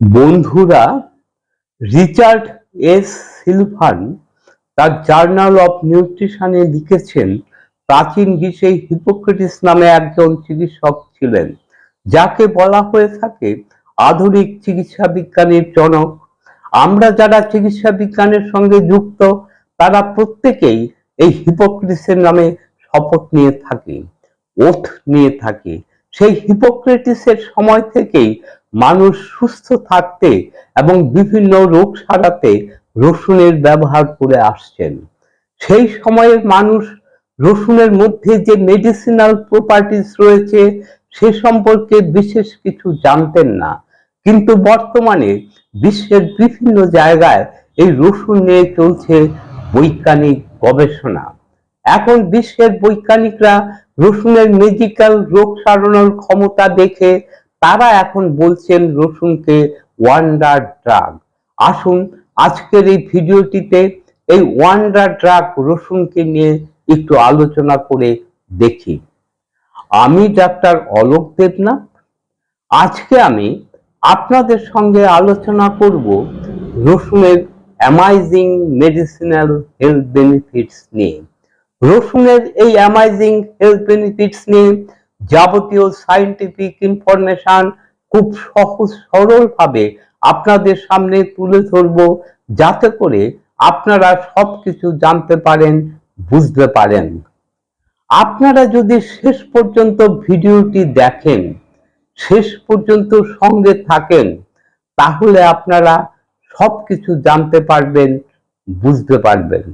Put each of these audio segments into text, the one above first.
বন্ধুরা, Richard S Sylvan তার journal of নিউট্রিশনে লিখেছেন, প্রাচীন গ্রীসে হিপোক্রেটিস নামে একজন চিকিৎসক ছিলেন, যাকে বলা হয়ে থাকে আধুনিক চিকিৎসা বিজ্ঞানের জনক। আমরা যারা চিকিৎসা বিজ্ঞানের সঙ্গে যুক্ত, তারা প্রত্যেকেই এই হিপোক্রেটিসের নামে শপথ নিয়ে থাকি ওথ নিয়ে থাকি। সেই হিপোক্রেটিসের সময় থেকেই মানুষ সুস্থ থাকতে এবং বিভিন্ন রোগ সারাতে রসুনের ব্যবহার করে আসছেন। সেই সময়ের মানুষ রসুনের মধ্যে যে মেডিসিনাল প্রপার্টিস রয়েছে সে সম্পর্কে বিশেষ কিছু জানতেন না। কিন্তু বর্তমানে বিশ্বের বিভিন্ন জায়গায় এই রসুন নিয়ে চলছে বৈজ্ঞানিক গবেষণা। এখন বিশ্বের বৈজ্ঞানিকরা রসুনের মেডিকেল রোগ সারানোর ক্ষমতা দেখে তারা এখন বলছেন রসুনকে ওয়ান্ডার ড্রাগ আসুন, আজকের এই ভিডিওটিতে এই ওয়ান্ডার ড্রাগ রসুনকে নিয়ে একটু আলোচনা করে দেখি। আমি ডাক্তার অলোক দেবনাথ। আজকে আমি আপনাদের সঙ্গে আলোচনা করব রসুনের অ্যামাইজিং মেডিসিনাল হেলথ বেনিফিটস নিয়ে। রসুনের এই অ্যামাইজিং হেলথ বেনিফিটস নিয়ে যাবতীয় সায়েন্টিফিক ইনফরমেশন খুব সহজ সরল ভাবে আপনাদের সামনে তুলে ধরব, যাতে করে আপনারা সব কিছু জানতে পারেন, বুঝতে পারেন। আপনারা যদি শেষ পর্যন্ত ভিডিওটি দেখেন, শেষ পর্যন্ত সঙ্গে থাকেন, তাহলে আপনারা সব কিছু জানতে পারবেন, বুঝতে পারবেন।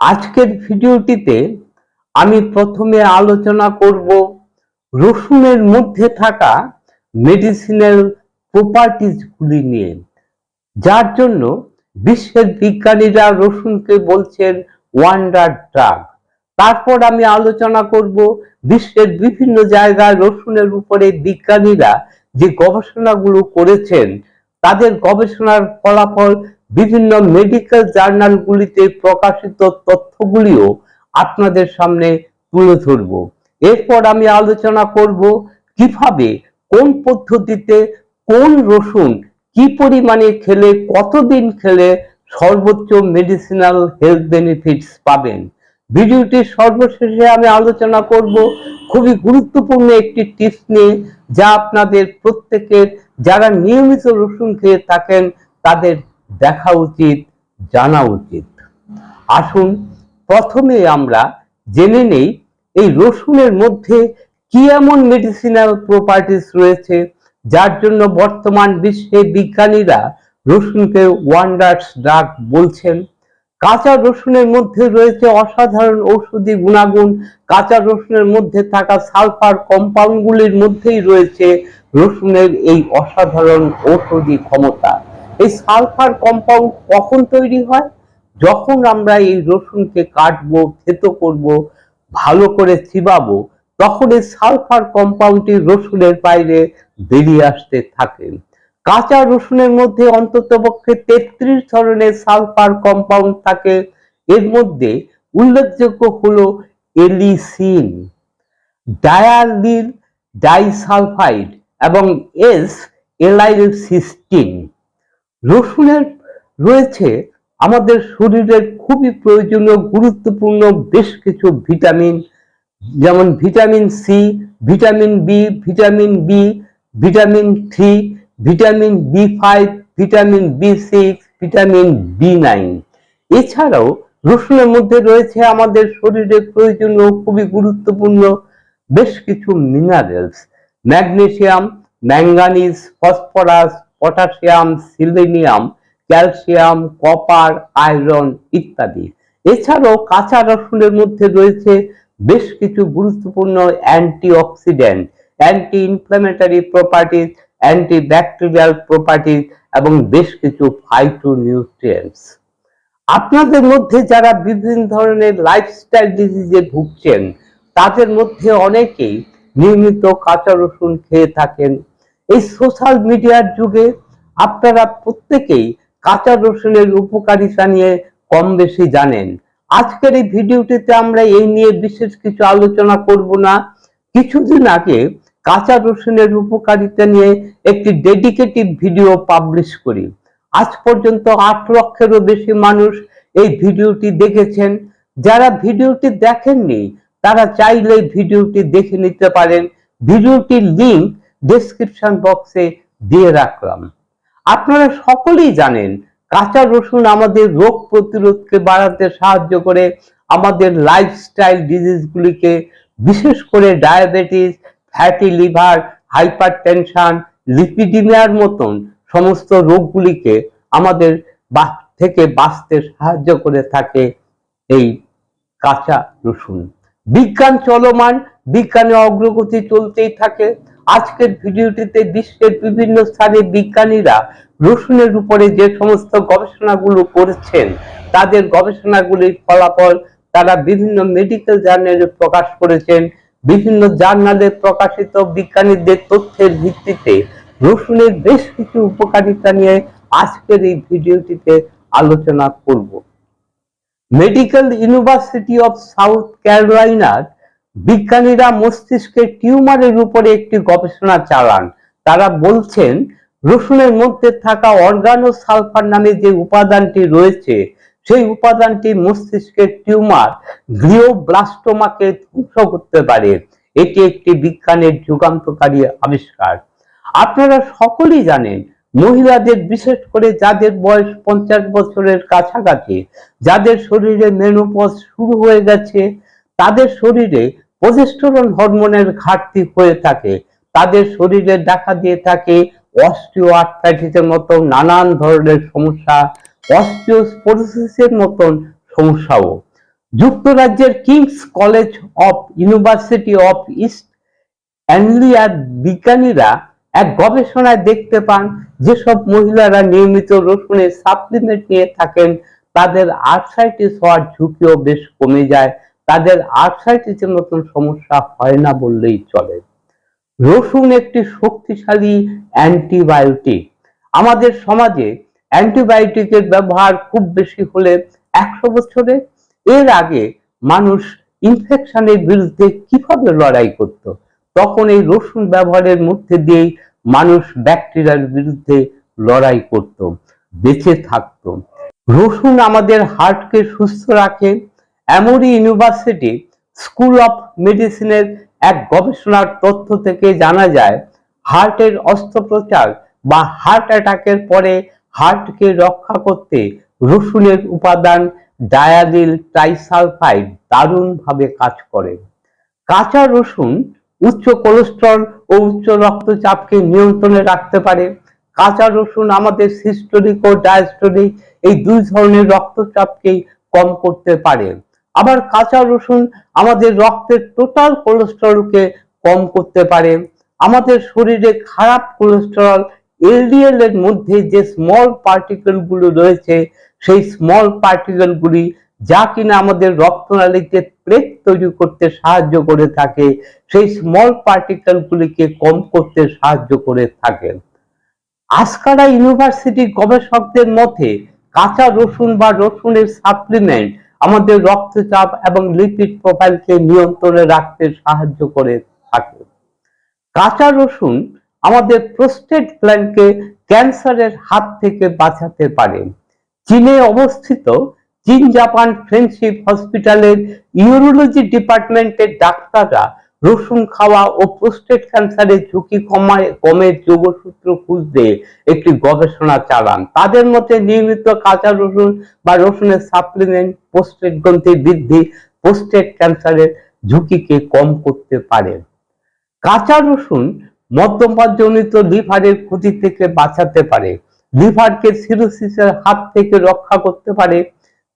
আজকের ভিডিওটিতে আমি প্রথমে আলোচনা করব রসুনের মধ্যে থাকা মেডিসিনাল প্রপার্টিজগুলি নিয়ে। যার জন্য বিশ্বের বিজ্ঞানীরা রসুনকে বলছেন ওয়ান্ডার ড্রাগ তারপর আমি আলোচনা করব বিশ্বের বিভিন্ন জায়গায় রসুনের উপরে বিজ্ঞানীরা যে গবেষণাগুলো করেছেন, তাদের গবেষণার ফলাফল বিভিন্ন মেডিকেল জার্নালগুলিতে প্রকাশিত তথ্যগুলিও আপনাদের সামনে তুলে ধরব। এরপর আমি আলোচনা করব কীভাবে, কোন পদ্ধতিতে, কোন রসুন কি পরিমাণে খেলে, কতদিন খেলে সর্বোচ্চ মেডিসিনাল হেলথ বেনিফিটস পাবেন। ভিডিওটির সর্বশেষে আমি আলোচনা করব খুবই গুরুত্বপূর্ণ একটি টিপস নিয়ে, যা আপনাদের প্রত্যেকের যারা নিয়মিত রসুন খেয়ে থাকেন, তাদের দেখা উচিত, জানা উচিত। আসুন, প্রথমে আমরা জেনে নেই এই রসুনের মধ্যে কি এমন মেডিসিনাল প্রপার্টিস রয়েছে, যার জন্য বর্তমান বিশ্বে বিজ্ঞানীরা রসুনকে ওয়ান্ডার্স ড্রাগ বলছেন? কাঁচা রসুনের মধ্যে রয়েছে অসাধারণ ঔষধি গুণাগুণ, কাঁচা রসুনের মধ্যে থাকা সালফার কম্পাউন্ডগুলির মধ্যেই রয়েছে রসুনের এই অসাধারণ ঔষধি ক্ষমতা। এই সালফার কম্পাউন্ড কখন তৈরি হয়? যখন আমরা এই রসুনকে কাটবো, থেতো করব ভালো করে চিবাবো তখন এই সালফার কম্পাউন্ডটি রসুনের বাইরে বেরিয়ে আসতে থাকে। কাঁচা রসুনের মধ্যে অন্তত পক্ষে তেত্রিশ ধরনের সালফার কম্পাউন্ড থাকে। এর মধ্যে উল্লেখযোগ্য হলো এলিসিন ডায়ালিল ডাইসালফাইড এবং এস এলাইলসিস্টিন। রসুনের রয়েছে আমাদের শরীরের খুবই প্রয়োজনীয়, গুরুত্বপূর্ণ বেশ কিছু ভিটামিন, যেমন vitamin C vitamin B vitamin B vitamin three vitamin B five vitamin B six vitamin B nine এছাড়াও রসুনের মধ্যে রয়েছে আমাদের শরীরে প্রয়োজনীয়, খুবই গুরুত্বপূর্ণ বেশ কিছু minerals magnesium, manganese, phosphorus, potassium, selenium calcium, copper, iron ইত্যাদি। এছাড়াও কাঁচা রসুনের মধ্যে রয়েছে বেশ কিছু গুরুত্বপূর্ণ antioxidant anti inflammatory properties anti bacterial properties এবং বেশ কিছু ফাইটো নিউট্রিয়েন্টস আপনাদের মধ্যে যারা বিভিন্ন ধরনের লাইফস্টাইল ডিজিজে ভুগছেন, তাদের মধ্যে অনেকেই নিয়মিত কাঁচা রসুন খেয়ে থাকেন। এই সোশ্যাল মিডিয়ার যুগে আপনারা প্রত্যেকেই কাঁচা রসুনের উপকারিতা নিয়ে কম বেশি জানেন। আজকের এই ভিডিওটিতে আমরা এই নিয়ে বিশেষ কিছু আলোচনা করব না। কিছুদিন আগে কাঁচা রসুনের উপকারিতা নিয়ে একটি ডেডিকেটেড ভিডিও পাবলিশ করি। আজ পর্যন্ত আট লক্ষেরও বেশি মানুষ এই ভিডিওটি দেখেছেন। যারা ভিডিওটি দেখেননি, তারা চাইলে ভিডিওটি দেখে নিতে পারেন। ভিডিওটির লিঙ্ক ডেসক্রিপশন বক্সে দিয়ে রাখলাম। আপনারা সকলেই জানেন, কাঁচা রসুন আমাদের রোগ প্রতিরোধকে বাড়াতে সাহায্য করে, আমাদের লাইফস্টাইল ডিজিজগুলিকে বিশেষ করে diabetes fatty liver hypertension লিপিডিমিয়ার মতন সমস্ত রোগগুলিকে আমাদের থেকে বাঁচতে সাহায্য করে থাকে এই কাঁচা রসুন। বিজ্ঞান চলমান বিজ্ঞানের অগ্রগতি চলতেই থাকে। আজকের ভিডিওটিতে বিশ্বের বিভিন্ন স্থানে বিজ্ঞানীরা রসুনের উপরে যে সমস্ত গবেষণাগুলো করেছেন, তাদের গবেষণাগুলির ফলাফল তারা বিভিন্ন মেডিকেল জার্নালে প্রকাশ করেছেন, বিভিন্ন জার্নালে প্রকাশিত বিজ্ঞানীদের তথ্যের ভিত্তিতে রসুনের বেশ কিছু উপকারিতা নিয়ে আজকের এই ভিডিওটিতে আলোচনা করব। মেডিকেল ইউনিভার্সিটি অফ সাউথ ক্যারোলাইনার বিজ্ঞানীরা মস্তিষ্কের টিউমারের উপরে একটি গবেষণা চালান। তারা বলছেন, রসুনের মধ্যে থাকা অর্গানো সালফার নামে যে উপাদানটি রয়েছে, সেই উপাদানটি মস্তিষ্কের টিউমার গ্লিওব্লাস্টোমাকে ধ্বংস করতে পারে। এটি একটি বিজ্ঞানের যুগান্তকারী আবিষ্কার। আপনারা সকলেই জানেন, মহিলাদের বিশেষ করে যাদের বয়স পঞ্চাশ বছরের কাছাকাছি, যাদের শরীরে মেনোপজ শুরু হয়ে গেছে, তাদের শরীরে প্রজেস্টেরন হরমোনের ঘাটতি হয়ে থাকে, তাদের শরীরে দেখা দিয়ে থাকে অস্টিও আর্থ্রাইটিসের মতো নানান ধরনের সমস্যা, অস্টিওস্পোরোসিসের মতন সমস্যাও। যুক্তরাজ্যের King's College of University of East অ্যাংলিয়ার বিজ্ঞানীরা এক গবেষণায় দেখতে পান, যেসব মহিলারা নিয়মিত রসুনের সাপ্লিমেন্ট নিয়ে থাকেন, তাদের আর্থাইটিস হওয়ার ঝুঁকিও বেশ কমে যায়। তাদের আর্থ্রাইটিসের মতন সমস্যা হয় না বললেই চলে। রসুন একটি শক্তিশালী অ্যান্টিবায়োটিক আমাদের সমাজে অ্যান্টিবায়োটিকের ব্যবহার খুব বেশি হলে একশো বছরে। এর আগে মানুষ ইনফেকশনের বিরুদ্ধে কীভাবে লড়াই করত? তখন এই রসুন ব্যবহারের মধ্যে দিয়েই মানুষ ব্যাকটেরিয়ার বিরুদ্ধে লড়াই করত, বেঁচে থাকত। রসুন আমাদের হার্টকে সুস্থ রাখে এমরি ইউনিভার্সিটি, স্কুল অফ মেডিসিনের এক গবেষণার তথ্য থেকে জানা যায়, হার্টের অস্ত্রোপচার বা হার্ট অ্যাটাকের পরে হার্টকে রক্ষা করতে রসুনের উপাদান ডায়ালিল ট্রাইসালফাইড দারুণভাবে কাজ করে। কাঁচা রসুন উচ্চ কোলেস্ট্রল ও উচ্চ রক্তচাপকে নিয়ন্ত্রণে রাখতে পারে। কাঁচা রসুন আমাদের সিস্টোরিক ও ডায়াস্টোরিক এই দুই ধরনের রক্তচাপকেই কম করতে পারে। আবার কাঁচা রসুন আমাদের রক্তের টোটাল কোলেস্টেরলকে কম করতে পারে। আমাদের শরীরে খারাপ কোলেস্টেরল এলডিএল এর মধ্যে যে স্মল পার্টিকেলগুলো রয়েছে, সেই স্মল পার্টিকেল গুলি যা কিনা আমাদের রক্তনালীতে প্লেট তৈরি করতে সাহায্য করে থাকে, সেই স্মল পার্টিকেল গুলিকে কম করতে সাহায্য করে থাকে। আসকারা ইউনিভার্সিটি গবেষকদের মতে, কাঁচা রসুন বা রসুনের সাপ্লিমেন্ট আমাদের রক্তচাপ এবং লিপিড প্রোফাইলকে নিয়ন্ত্রণে রাখতে সাহায্য করে থাকে। কাঁচা রসুন আমাদের প্রোস্টেট গ্ল্যান্ডকে ক্যান্সারের হাত থেকে বাঁচাতে পারে। চীনে অবস্থিত চীন জাপান ফ্রেন্ডশিপ হসপিটালের ইউরোলজি ডিপার্টমেন্টের ডাক্তাররা রসুন খাওয়া ও প্রোস্টেট ক্যান্সারের ঝুঁকি কমায় কমের যোগসূত্র খুঁজতে একটি গবেষণা চালান। তাদের মতে নিয়মিত কাঁচা রসুন বা রসুনের সাপ্লিমেন্ট প্রোস্টেট গ্রন্থি বৃদ্ধি প্রোস্টেট ক্যান্সারের ঝুঁকিকে কম করতে পারে। কাঁচা রসুন মদ্যপানজনিত লিভারের ক্ষতি থেকে বাঁচাতে পারে। লিভারকে সিরোসিসের হাত থেকে রক্ষা করতে পারে।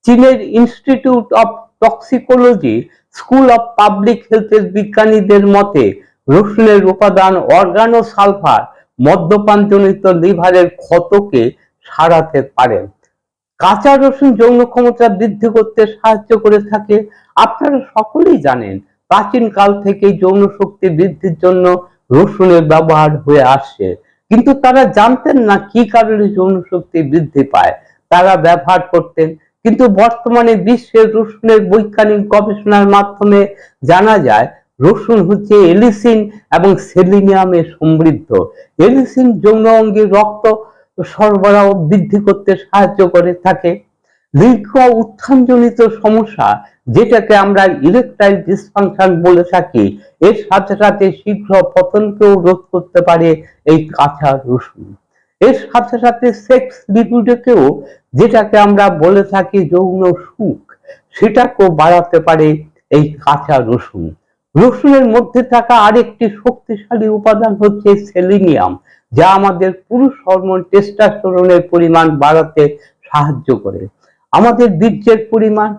চীনের Institute of Toxicology School of Public হেলথের বিজ্ঞানীদের মতে, রসুনের উপাদান অর্গানো সালফার মদ্যপানজনিত লিভারের ক্ষতকে সারাতে পারে। কাঁচা রসুন যৌন ক্ষমতা বৃদ্ধি করতে সাহায্য করে থাকে। আপনারা সকলেই জানেন, প্রাচীন কাল থেকে যৌন শক্তি বৃদ্ধির জন্য রসুনের ব্যবহার হয়ে আসছে। কিন্তু তারা জানতেন না কি কারণে যৌন শক্তি বৃদ্ধি পায়। তারা ব্যবহার করতেন কিন্তু বর্তমানে বিশ্বের রসুনের বৈজ্ঞানিক গবেষণার মাধ্যমে জানা যায়, রসুন হচ্ছে এলিসিন এবং সেলিনিয়ামে সমৃদ্ধ। এলিসিন যৌন অঙ্গে রক্ত সরবরাহ বৃদ্ধি করতে সাহায্য করে, থাকে। দীর্ঘ উত্থানজনিত সমস্যা, যেটাকে আমরা ইলেকট্রাইল ডিসফাংশন বলে থাকি, এর সাথে সাথে শীঘ্র পতনকেও রোধ করতে পারে এই কাঁচা রসুন। এর সাথে সাথে সেক্স লিবিডোকেও যেটাকে আমরা বলে থাকি যৌন সুখ, সেটাকেও বাড়াতে পারে এই কাঁচা রসুন। রসুনের মধ্যে থাকা আরেকটি শক্তিশালী উপাদান হচ্ছে সেলিনিয়াম যা আমাদের পুরুষ হরমোন টেস্টাস্টেরনের পরিমাণ বাড়াতে সাহায্য করে। আমাদের বীর্যের পরিমাণ,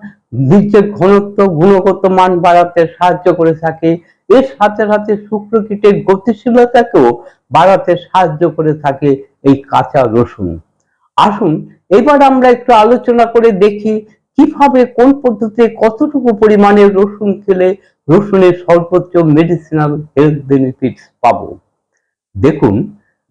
বীর্যের ঘনত্ব, গুণগত মান বাড়াতে সাহায্য করে থাকে। এর সাথে সাথে শুক্রকীটের গতিশীলতাকেও বাড়াতে সাহায্য করে থাকে এই কাঁচা রসুন। আসুন, এবার আমরা একটু আলোচনা করে দেখি কীভাবে, কোন পদ্ধতিতে কতটুকু পরিমাণে রসুন খেলে রসুনের সর্বোচ্চ মেডিসিনাল হেলথ বেনিফিটস পাবো। দেখুন,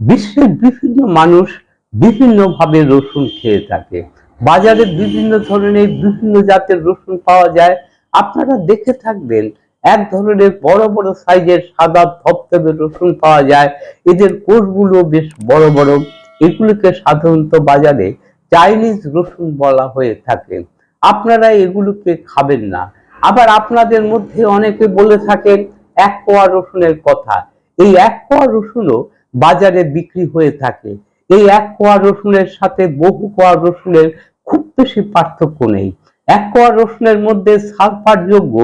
বিশ্বের বিভিন্ন মানুষ বিভিন্নভাবে রসুন খেয়ে থাকে। বাজারে বিভিন্ন ধরনের বিভিন্ন জাতের রসুন পাওয়া যায়। আপনারা দেখে থাকবেন এক ধরনের বড় বড় সাইজের সাদা ধপধপে রসুন পাওয়া যায়। এদের কোষগুলো বেশ বড় বড়। এগুলোকে সাধারণত বাজারে চাইনিজ রসুন বলা হয়ে থাকে। আপনারা এগুলোকে খাবেন না। আবার আপনাদের মধ্যে অনেকে বলে থাকেন এক কোয়া রসুনের কথা। এই এক কোয়া রসুনও বাজারে বিক্রি হয়ে থাকে। এই এক কোয়া রসুনের সাথে বহু কোয়া রসুনের খুব বেশি পার্থক্য নেই। এক কোয়া রসুনের মধ্যে সালফার যোগ্য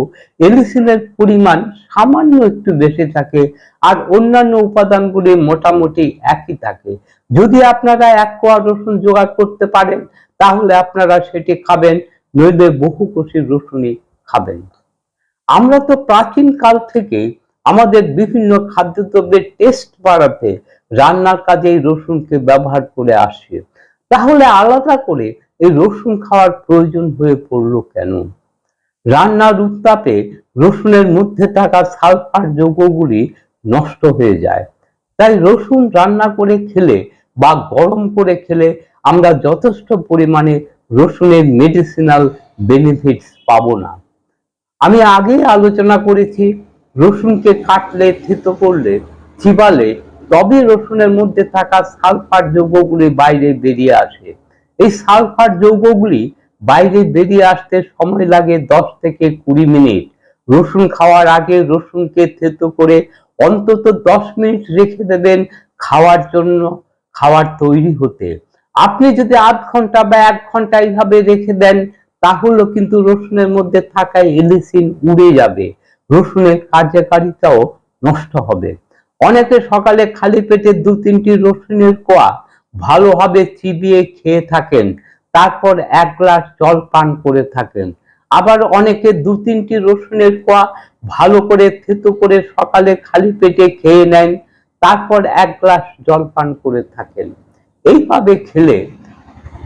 এলিসিনের পরিমাণ সামান্য একটু বেশি থাকে আর অন্যান্য উপাদানগুলি মোটামুটি একই থাকে। যদি আপনারা এক কোয়া রসুন জোগাড় করতে পারেন, তাহলে আপনারা সেটি খাবেন, নইলে বহু কোষী রসুনই খাবেন। আমরা তো প্রাচীন কাল থেকে আমাদের বিভিন্ন খাদ্যদ্রব্যের টেস্ট বাড়াতে রান্নার কাজে রসুনকে ব্যবহার করে আসছি। তাহলে আলাদা করে এই রসুন খাওয়ার প্রয়োজন হয়ে পড়ল কেন? রান্নার উত্তাপে রসুনের মধ্যে থাকা সালফার যৌগগুলি নষ্ট হয়ে যায়। তাই রসুন রান্না করে খেলে বা গরম করে খেলে আমরা যথেষ্ট পরিমাণে রসুনের মেডিসিনাল বেনিফিটস পাবো না। আমি আগে আলোচনা করেছি, রসুনকে কাটলে, থেতো করলে, চিবালে তবে রসুনের মধ্যে থাকা সালফার যৌগগুলি বাইরে বেরিয়ে আসে। এই সালফার যৌগগুলি বাইরে বেরিয়ে আসতে সময় লাগে দশ থেকে কুড়ি মিনিট। রসুন খাওয়ার আগে রসুনকে থেতো করে অন্তত দশ মিনিট রেখে দেবেন খাওয়ার জন্য খাবার তৈরি হতে। আপনি যদি আধ ঘণ্টা বা এক ঘণ্টা এইভাবে রেখে দেন তাহলে কিন্তু রসুনের মধ্যে থাকা এলিসিন উড়ে যাবে। রসুনের কার্যকারিতাও নষ্ট হবে। অনেকে সকালে খালি পেটে দু তিনটি রসুনের কোয়া ভালোভাবে চিবিয়ে খেয়ে থাকেন। তারপর এক গ্লাস জল পান করে থাকেন। আবার অনেকে দু তিনটি রসুনের কোয়া ভালো করে থেতো করে সকালে খালি পেটে খেয়ে নেন। তারপর এক গ্লাস জল পান করে থাকেন। এইভাবে খেলে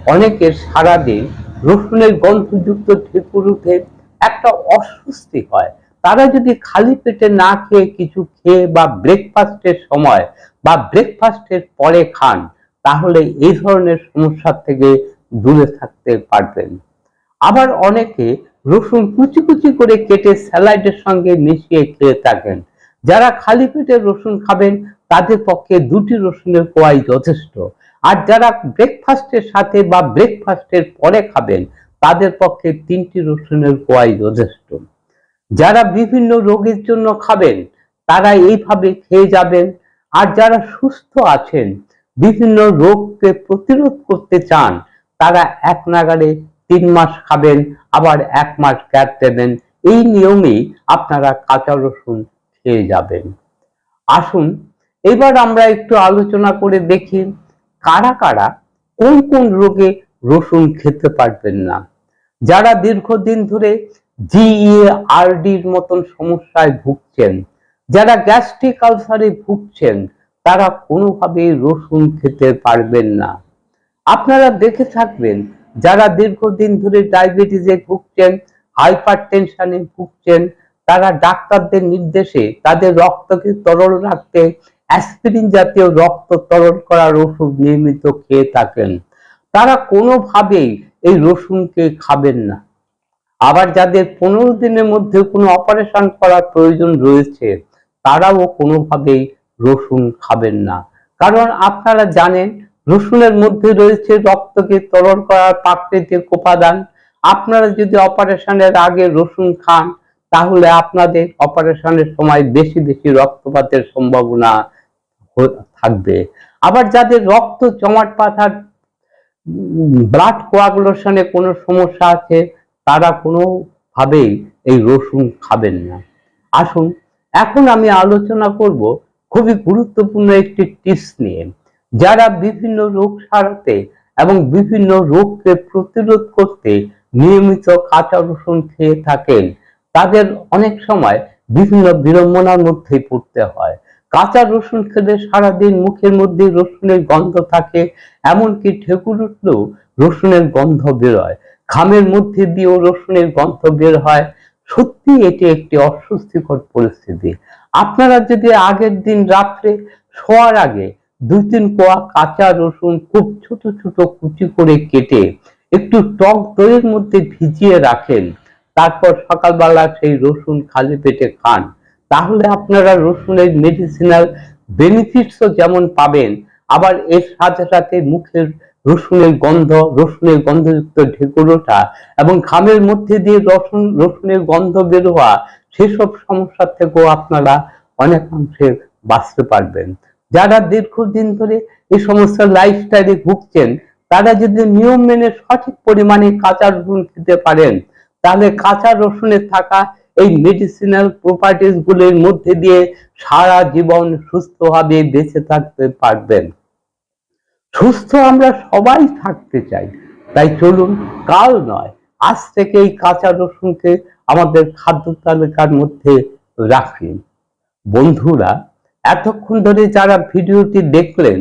অনেকের সারাদিন রসুনের গন্ধযুক্ত ঢেকুর উঠে একটা অস্বস্তি হয়। তারা যদি খালি পেটে না খেয়ে কিছু খেয়ে বা ব্রেকফাস্টের সময় বা ব্রেকফাস্টের পরে খান তাহলে এই ধরনের সমস্যা থেকে দূরে থাকতে পারবেন। আবার অনেকে রসুন কুচি কুচি করে কেটে স্যালাইডের সঙ্গে মিশিয়ে খেয়ে থাকেন। যারা খালি পেটে রসুন খাবেন, তাদের পক্ষে দুটি রসুনের কোয়াই যথেষ্ট। আর যারা ব্রেকফাস্টের সাথে বা ব্রেকফাস্টের পরে খাবেন, তাদের পক্ষে তিনটি রসুনের কোয়াই যথেষ্ট। যারা বিভিন্ন রোগের জন্য খাবেন, তারা এইভাবে খেয়ে যাবেন। আর যারা সুস্থ আছেন বিভিন্ন রোগকে প্রতিরোধ করতে চান, তারা এক নাগারে তিন মাস খাবেন, আবার এক মাস গ্যাপ দেবেন। এই নিয়মেই আপনারা কাঁচা রসুন খেয়ে যাবেন। আসুন, এবার আমরা একটু আলোচনা করে দেখি কারা কারা, কোন কোন রোগে রসুন খেতে পারবেন না। যারা দীর্ঘদিন ধরে জিইআরডির মতন সমস্যায় ভুগছেন, যারা গ্যাস্ট্রিক আলসারে ভুগছেন তারা কোনোভাবেই রসুন খেতে পারবেন না। আপনারা দেখে থাকবেন, যারা দীর্ঘদিন ধরে ডায়াবেটিসে ভুগছেন হাইপার টেনশনে ভুগছেন, তারা ডাক্তারদের নির্দেশে তাদের রক্তকে তরল রাখতে, অ্যাসপিরিন জাতীয় রক্ত তরল করার ওষুধ নিয়মিত খেয়ে থাকেন। তারা কোনোভাবেই এই রসুনকে খাবেন না। আবার যাদের পনেরো দিনের মধ্যে কোনো অপারেশন করার প্রয়োজন রয়েছে, তারাও কোনোভাবেই রসুন খাবেন না। কারণ আপনারা জানেন, রসুনের মধ্যে রয়েছে রক্তকে তরল করার প্রাকৃতিক উপাদান আপনারা যদি অপারেশনের আগে রসুন খান, তাহলে আপনাদের অপারেশনের সময় বেশি বেশি রক্তপাতের সম্ভাবনা থাকবে। আবার যাদের রক্ত জমাট পাঠার ব্লাড কোয়াগুলেশনে কোনো সমস্যা আছে, তারা কোনোভাবেই এই রসুন খাবেন না। আসুন, এখন আমি আলোচনা করব খুবই গুরুত্বপূর্ণ একটি টিপস নিয়ে, যারা বিভিন্ন রোগ সারাতে এবং বিভিন্ন রোগকে প্রতিরোধ করতে নিয়মিত কাঁচা রসুন খেয়ে থাকেন, তাদের অনেক সময় বিভিন্ন বিড়ম্বনার মধ্যে পড়তে হয়। কাঁচা রসুন খেলে সারাদিন মুখের মধ্যে রসুনের গন্ধ থাকে, এমনকি ঠেকুর উঠলেও রসুনের গন্ধ বেরোয় ঘামের মধ্যে দিয়েও রসুনের গন্ধ বের হয়। সত্যি এটি একটি অস্বস্তিকর পরিস্থিতি। আপনারা যদি আগের দিন রাত্রে শোয়ার আগে দুই তিন কোয়া কাঁচা রসুন খুব ছোট ছোট কুচি করে কেটে একটু টক দইয়ের মধ্যে ভিজিয়ে রাখেন, তারপর সকালবেলা সেই রসুন খালি পেটে খান। তাহলে আপনারা রসুনের মেডিসিনাল বেনিফিটসও যেমন পাবেন, আবার এর সাথে সাথে মুখের রসুনের গন্ধ, রসুনের গন্ধযুক্ত ঢেকুরোটা এবং ঘামের মধ্যে দিয়ে রসুন, রসুনের গন্ধ বের হওয়া সেসব সমস্যা থেকেও আপনারা অনেকাংশে বাঁচতে পারবেন। যারা দীর্ঘদিন ধরে এই সমস্ত লাইফস্টাইলে ভুগছেন, তারা যদি নিয়ম মেনে সঠিক পরিমাণে কাঁচা রসুন খেতে পারেন, তাহলে কাঁচা রসুনে থাকা এই মেডিসিনাল প্রপার্টিস গুলির মধ্যে দিয়ে সারা জীবন সুস্থভাবে বেঁচে থাকতে পারবেন। সুস্থ আমরা সবাই থাকতে চাই। তাই চলুন, কাল নয় আজ থেকে এই কাঁচা রসুনকে আমাদের খাদ্য তালিকার মধ্যে রাখি। বন্ধুরা, এতক্ষণ ধরে যারা ভিডিওটি দেখলেন,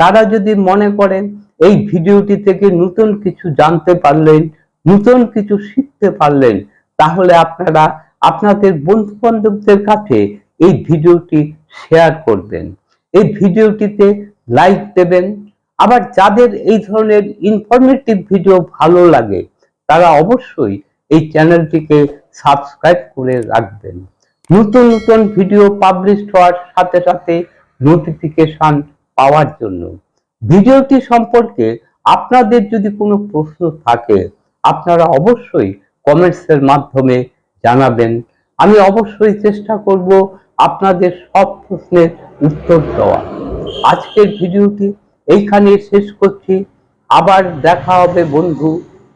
তারা যদি মনে করেন এই ভিডিওটি থেকে নতুন কিছু জানতে পারলেন, নতুন কিছু শিখতে পারলেন, তাহলে আপনারা আপনাদের বন্ধু বান্ধবদের কাছে এই ভিডিওটি শেয়ার করবেন। এই ভিডিওটিতে লাইক দেবেন। আবার যাদের এই ধরনের ইনফরমেটিভ ভিডিও ভালো লাগে তারা অবশ্যই এই চ্যানেলটিকে সাবস্ক্রাইব করে রাখবেন। নতুন নতুন ভিডিও পাবলিশ হওয়ার সাথে সাথে নোটিফিকেশন পাওয়ার জন্য। ভিডিওটি সম্পর্কে আপনাদের যদি কোনো প্রশ্ন থাকে, আপনারা অবশ্যই কমেন্টসের মাধ্যমে জানাবেন। আমি অবশ্যই চেষ্টা করব আপনাদের সব প্রশ্নের উত্তর দেওয়া আজকের ভিডিওটি এইখানে শেষ করছি। আবার দেখা হবে বন্ধু।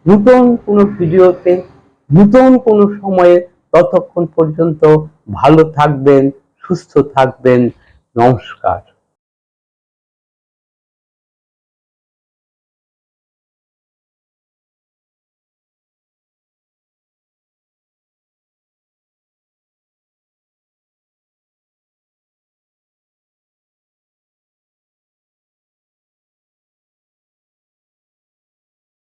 নতুন কোনো ভিডিওতে নতুন কোনো সময়ে ততক্ষণ পর্যন্ত ভালো থাকবেন সুস্থ থাকবেন। নমস্কার।